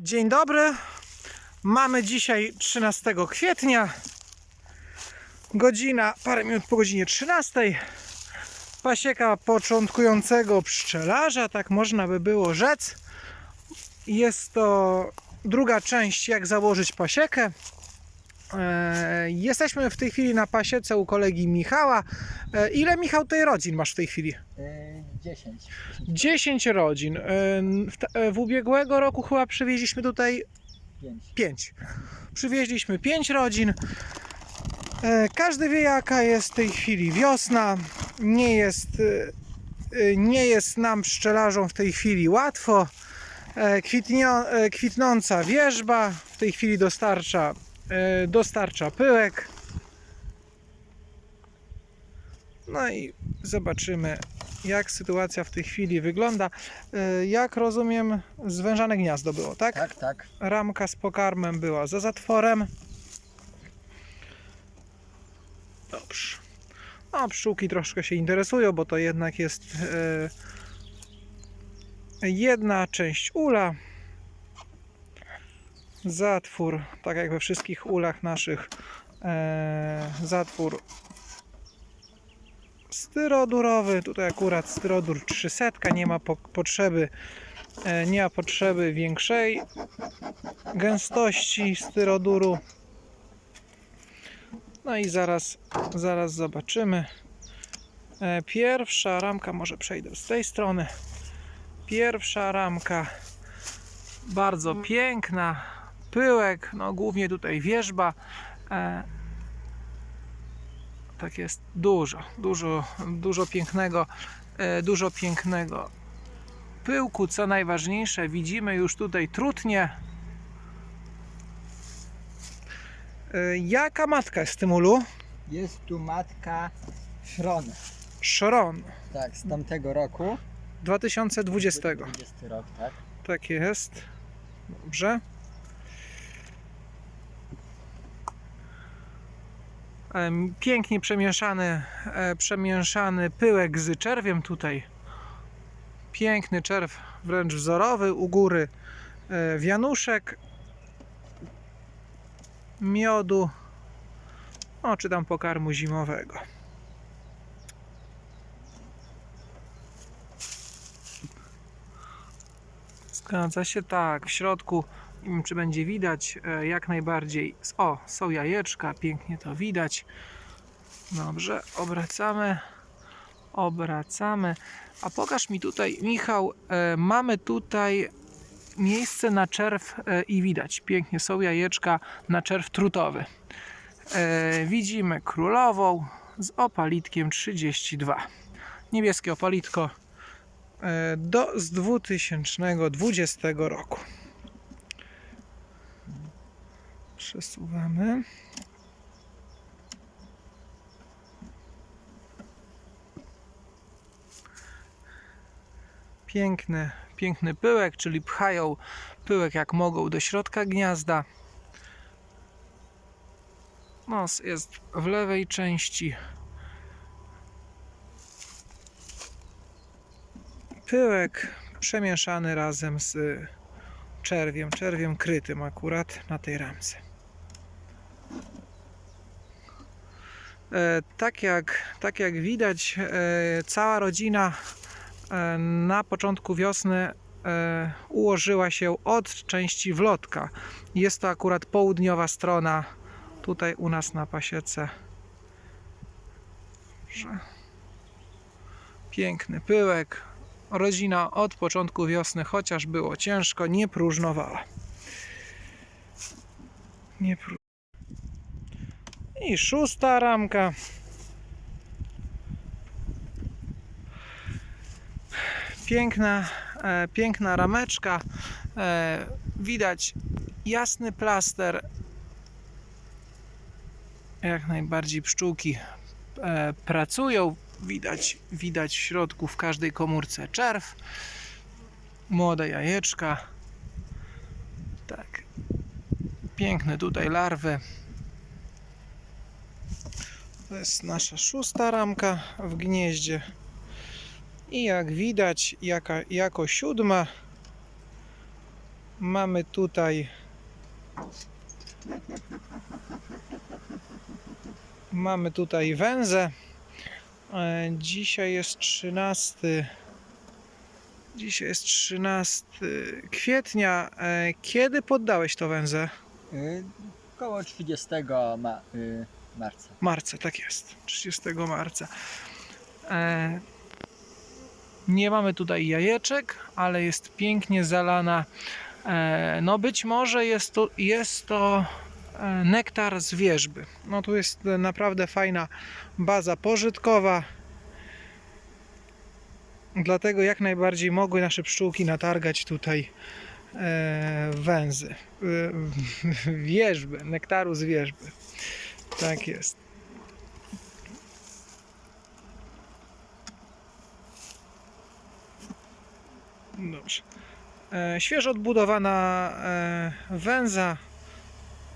Dzień dobry. Mamy dzisiaj 13 kwietnia. Godzina, parę minut po godzinie 13. Pasieka początkującego pszczelarza, tak można by było rzec. Jest to druga część, jak założyć pasiekę. E, Jesteśmy w tej chwili na pasiece u kolegi Michała. E, Ile Michał tej rodzin masz w tej chwili? Yy, 10. 10 rodzin. E, W, te- w ubiegłego roku chyba przywieźliśmy tutaj 5. 5. Przywieźliśmy 5 rodzin. E, Każdy wie jaka jest w tej chwili wiosna. Nie jest, e, e, nie jest nam pszczelarzom w tej chwili łatwo. E, Kwitnio, e, kwitnąca wierzba w tej chwili dostarcza, e, dostarcza pyłek. No i zobaczymy jak sytuacja w tej chwili wygląda. E, Jak rozumiem, zwężane gniazdo było, tak? Tak, tak. ramka z pokarmem była za zatworem. Dobrze. No, pszczółki troszkę się interesują, bo to jednak jest e, jedna część ula. Zatwór, tak jak we wszystkich ulach naszych, e, zatwór styrodurowy. Tutaj akurat styrodur 300, nie ma po, potrzeby e, nie ma potrzeby większej gęstości styroduru. No i zaraz, zaraz zobaczymy. E, Pierwsza ramka, może przejdę z tej strony. Pierwsza ramka, bardzo piękna. Pyłek, no głównie tutaj wierzba. Tak jest dużo, dużo, dużo pięknego, e, dużo pięknego pyłku, co najważniejsze, widzimy już tutaj trutnie. E, Jaka matka jest w tym ulu? Jest tu matka Szron. Szron Tak, z tamtego roku. 2020. 20 rok, tak. Tak jest. Dobrze. Pięknie przemieszany, e, przemieszany pyłek z czerwiem tutaj. Piękny czerw, wręcz wzorowy. U góry e, wianuszek miodu, no czy tam pokarmu zimowego. Zgadza się, tak. W środku, czy będzie widać, e, jak najbardziej. O, są jajeczka, pięknie to widać. Dobrze, obracamy. Obracamy. A pokaż mi tutaj, Michał, e, mamy tutaj miejsce na czerw e, i widać. Pięknie są jajeczka na czerw trutowy. Widzimy królową z opalitkiem 32. Niebieskie opalitko do, z 2020 roku. Przesuwamy. Piękny, piękny pyłek, czyli pchają pyłek jak mogą do środka gniazda. Nos jest w lewej części. pyłek przemieszany razem z czerwiem, czerwiem krytym akurat na tej ramce. E, Tak jak, tak jak widać, e, cała rodzina e, na początku wiosny ułożyła się od części wlotka. Jest to akurat południowa strona tutaj u nas na pasiece. Piękny pyłek, rodzina od początku wiosny, chociaż było ciężko, nie próżnowała. Nie pró... I szósta ramka. Piękna, e, piękna rameczka. E, widać jasny plaster. Jak najbardziej pszczółki e, pracują. Widać, widać w środku w każdej komórce czerw, młode jajeczka. Tak. Piękne tutaj larwy. To jest nasza szósta ramka w gnieździe. I jak widać, jaka, jako siódma Mamy tutaj Mamy tutaj węzę. E, Dzisiaj jest 13 Dzisiaj jest 13 kwietnia. E, Kiedy poddałeś to węzę? Y, Koło 30 ma, y, marca. Marca, tak jest. 30 marca. E, nie mamy tutaj jajeczek, ale jest pięknie zalana. E, no być może jest to, jest to e, nektar z wierzby. No tu jest e, naprawdę fajna baza pożytkowa. Dlatego jak najbardziej mogły nasze pszczółki natargać tutaj e, węzy. E, wierzby, nektaru z wierzby. Tak jest. Dobrze. E, świeżo odbudowana e, węza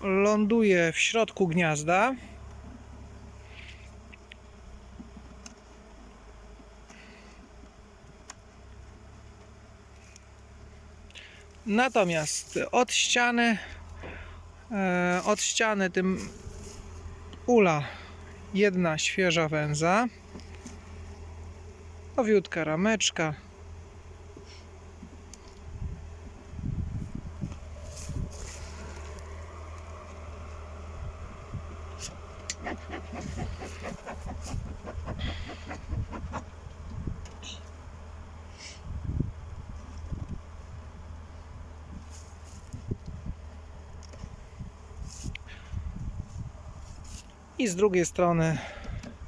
ląduje w środku gniazda. Natomiast od ściany e, od ściany tym ula jedna świeża węza nowiutka rameczka i z drugiej strony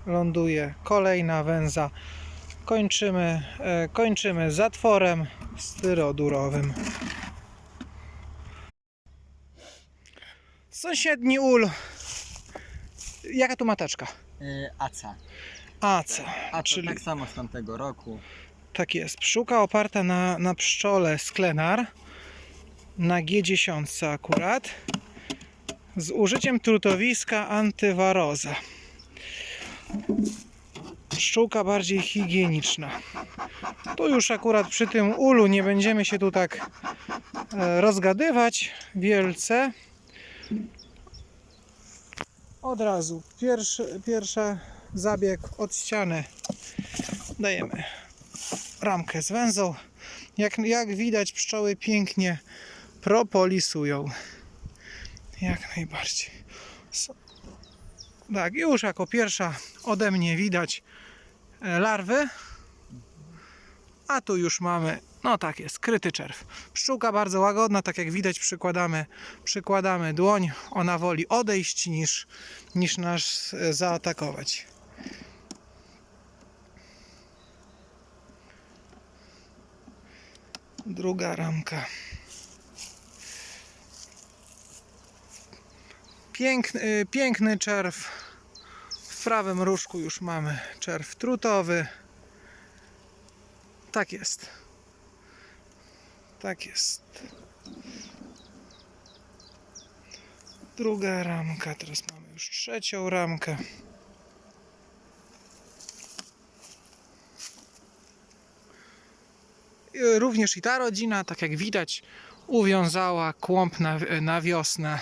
ląduje kolejna węza. Kończymy, e, kończymy zatworem styrodurowym. Sąsiedni ul. Jaka tu mateczka? Y, Aca. Aca. A Czyli- to tak samo z tamtego roku. Tak jest. Pszczółka oparta na, na pszczole sklenar. Na G10 akurat. Z użyciem trutowiska antywaroza. Pszczółka bardziej higieniczna. Tu już akurat przy tym ulu nie będziemy się tu tak e, rozgadywać wielce. Od razu pierwszy, pierwszy zabieg od ściany dajemy ramkę z węzą. Jak, jak widać, pszczoły pięknie propolisują. Jak najbardziej. So- Tak, już jako pierwsza ode mnie widać e, larwy. A tu już mamy, no tak jest, kryty czerw. Pszczółka bardzo łagodna, tak jak widać, przykładamy, przykładamy dłoń. Ona woli odejść niż, niż nas e, zaatakować. Druga ramka. Piękny, y, piękny czerw. W prawym różku już mamy czerw trutowy. Tak jest. Tak jest. Druga ramka. Teraz mamy już trzecią ramkę. Również i ta rodzina, tak jak widać, uwiązała kłąb na, na wiosnę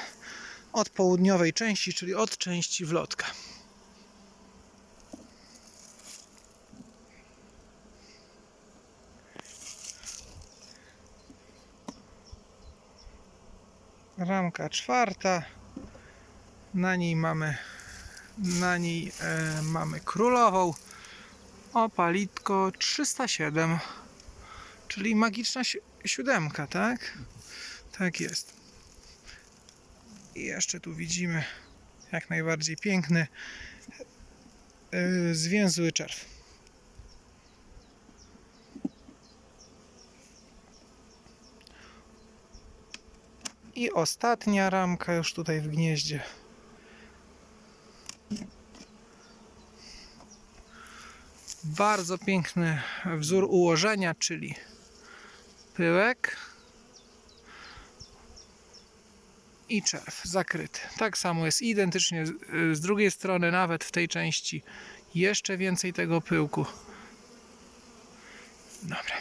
od południowej części, czyli od części wlotka. Ramka czwarta. Na niej mamy na niej e, mamy królową opalitko 307 czyli magiczna si- siódemka, tak? Tak jest. I jeszcze tu widzimy jak najbardziej piękny yy, zwięzły czerw. I ostatnia ramka już tutaj w gnieździe. Bardzo piękny wzór ułożenia, czyli pyłek i czerw zakryty. Tak samo jest identycznie z, drugiej strony, nawet w tej części jeszcze więcej tego pyłku. Dobra.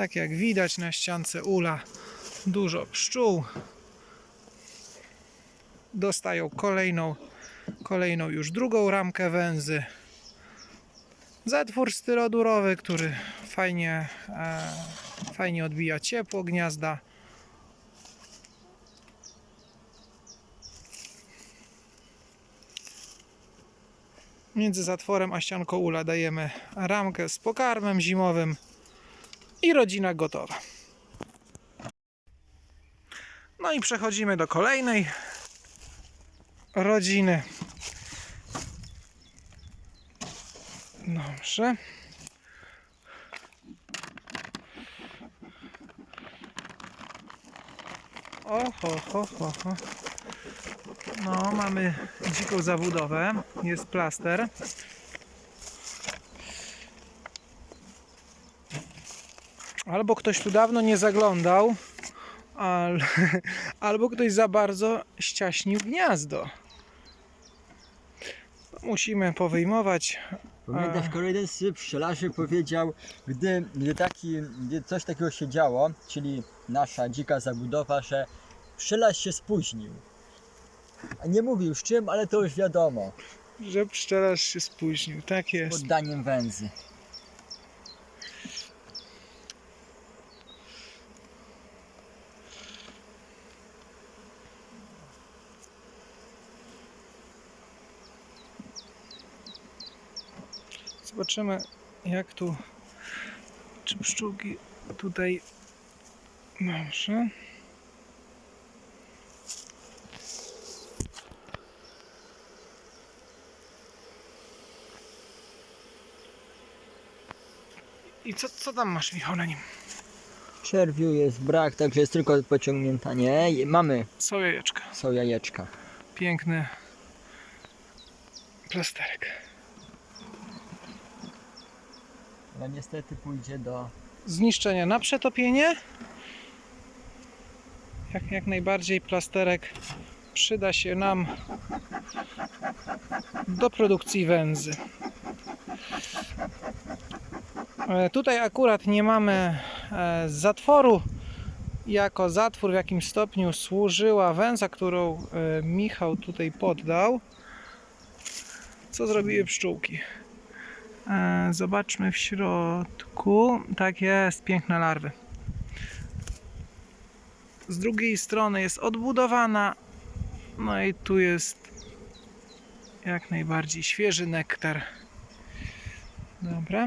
Tak jak widać na ściance ula, dużo pszczół. Dostają kolejną, kolejną już drugą ramkę węzy. Zatwór styrodurowy, który fajnie, e, fajnie odbija ciepło gniazda. Między zatworem a ścianką ula dajemy ramkę z pokarmem zimowym i rodzina gotowa. No i przechodzimy do kolejnej rodziny. Dobrze. O, ho, ho, ho, ho. No, mamy dziką zabudowę. Jest plaster. Albo ktoś tu dawno nie zaglądał, al, albo ktoś za bardzo ściaśnił gniazdo. Musimy powyjmować. Pamiętasz, skoro jeden z pszczelarzy powiedział, gdy, gdy, taki, gdy coś takiego się działo, czyli nasza dzika zabudowa, że pszczelarz się spóźnił. Nie mówił z czym, ale to już wiadomo. Że pszczelarz się spóźnił. Tak jest. Poddaniem węzy. Zobaczymy, jak tu. Czy pszczółki tutaj. Dobrze. I co, co tam masz, Michał, na nim? Czerwiu jest brak, także jest tylko pociągnięta. Nie, mamy, Są jajeczka. są jajeczka. Piękny plasterek. Ale niestety pójdzie do zniszczenia na przetopienie. Jak, jak najbardziej plasterek przyda się nam do produkcji węzy. E, Tutaj akurat nie mamy e, zatworu. Jako zatwór w jakimś stopniu służyła węza, którą e, Michał tutaj poddał. Co zrobiły pszczółki? E, Zobaczmy w środku. Tak jest, piękne larwy. Z drugiej strony jest odbudowana. No i tu jest jak najbardziej świeży nektar. Dobra.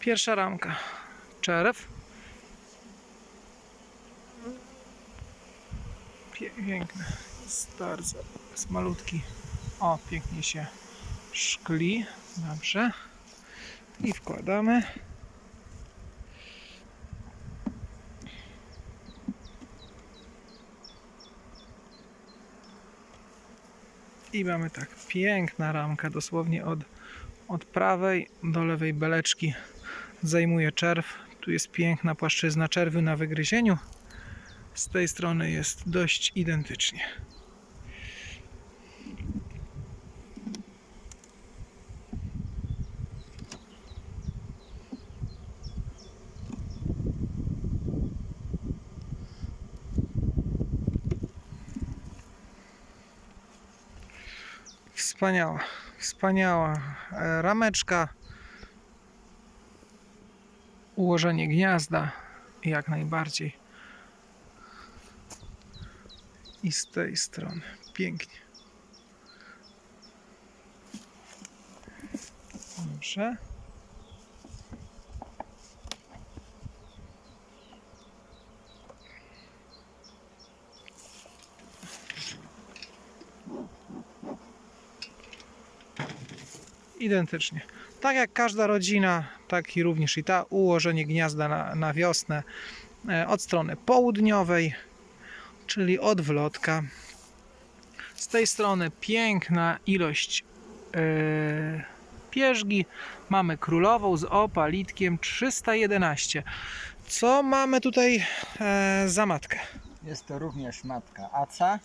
Pierwsza ramka. Czerw. Piękny. Jest bardzo jest malutki. O, pięknie się szkli. Dobrze. I wkładamy. I mamy tak, piękna ramka, dosłownie od, od prawej do lewej beleczki zajmuje czerw. Tu jest piękna płaszczyzna czerwy na wygryzieniu. Z tej strony jest dość identycznie. Wspaniała, wspaniała e, rameczka. Ułożenie gniazda jak najbardziej. I z tej strony. Pięknie. Dobrze. Identycznie. Tak jak każda rodzina, tak i również i ta ułożenie gniazda na, na wiosnę e, od strony południowej, czyli od wlotka. Z tej strony piękna ilość e, pierzgi. Mamy królową z opalitkiem 311. Co mamy tutaj e, za matkę? Jest to również matka Aca.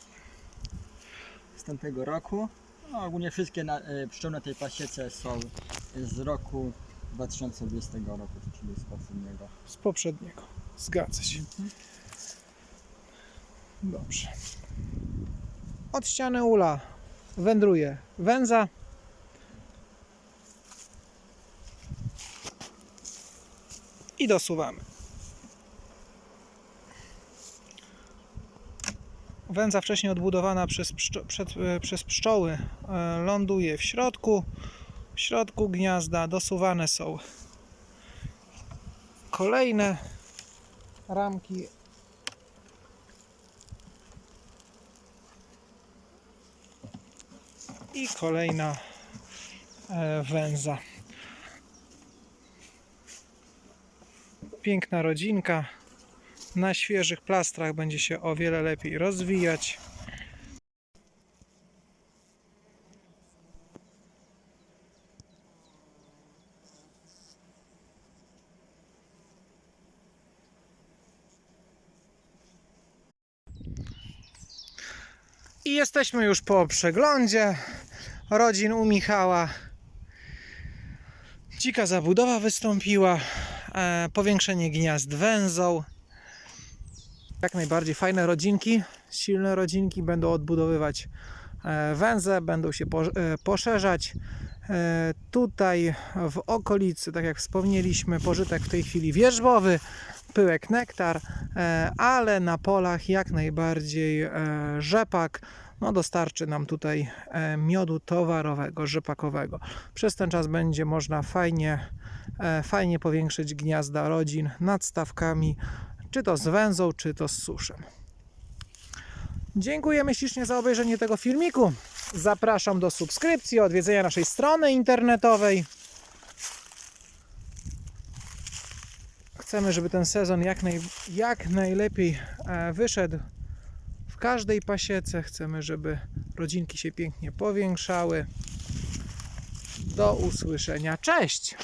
z tamtego roku. No, ogólnie wszystkie na, e, pszczoły na tej pasiece są z roku 2020 roku, czyli z poprzedniego. Z poprzedniego. Zgadza się. Dobrze. Od ściany ula wędruje węza. I dosuwamy. Węza wcześniej odbudowana przez, pszczo- przed, e, przez pszczoły e, ląduje w środku. W środku gniazda dosuwane są kolejne ramki i kolejna e, węza. Piękna rodzinka. Na świeżych plastrach będzie się o wiele lepiej rozwijać. Jesteśmy już po przeglądzie rodzin u Michała. Dzika zabudowa wystąpiła, e, powiększenie gniazd węzą. Jak najbardziej fajne rodzinki, silne rodzinki będą odbudowywać e, węzę, będą się e, poszerzać. Tutaj w okolicy, tak jak wspomnieliśmy, pożytek w tej chwili wierzbowy, pyłek nektar, ale na polach jak najbardziej rzepak. No dostarczy nam tutaj e, miodu towarowego, rzepakowego. Przez ten czas będzie można fajnie, e, fajnie powiększyć gniazda rodzin nad stawkami, czy to z węzą, czy to z suszem. Dziękujemy ślicznie za obejrzenie tego filmiku. Zapraszam do subskrypcji, odwiedzenia naszej strony internetowej. Chcemy, żeby ten sezon jak, naj, jak najlepiej e, wyszedł każdej pasiece. Chcemy, żeby rodzinki się pięknie powiększały. Do usłyszenia. Cześć!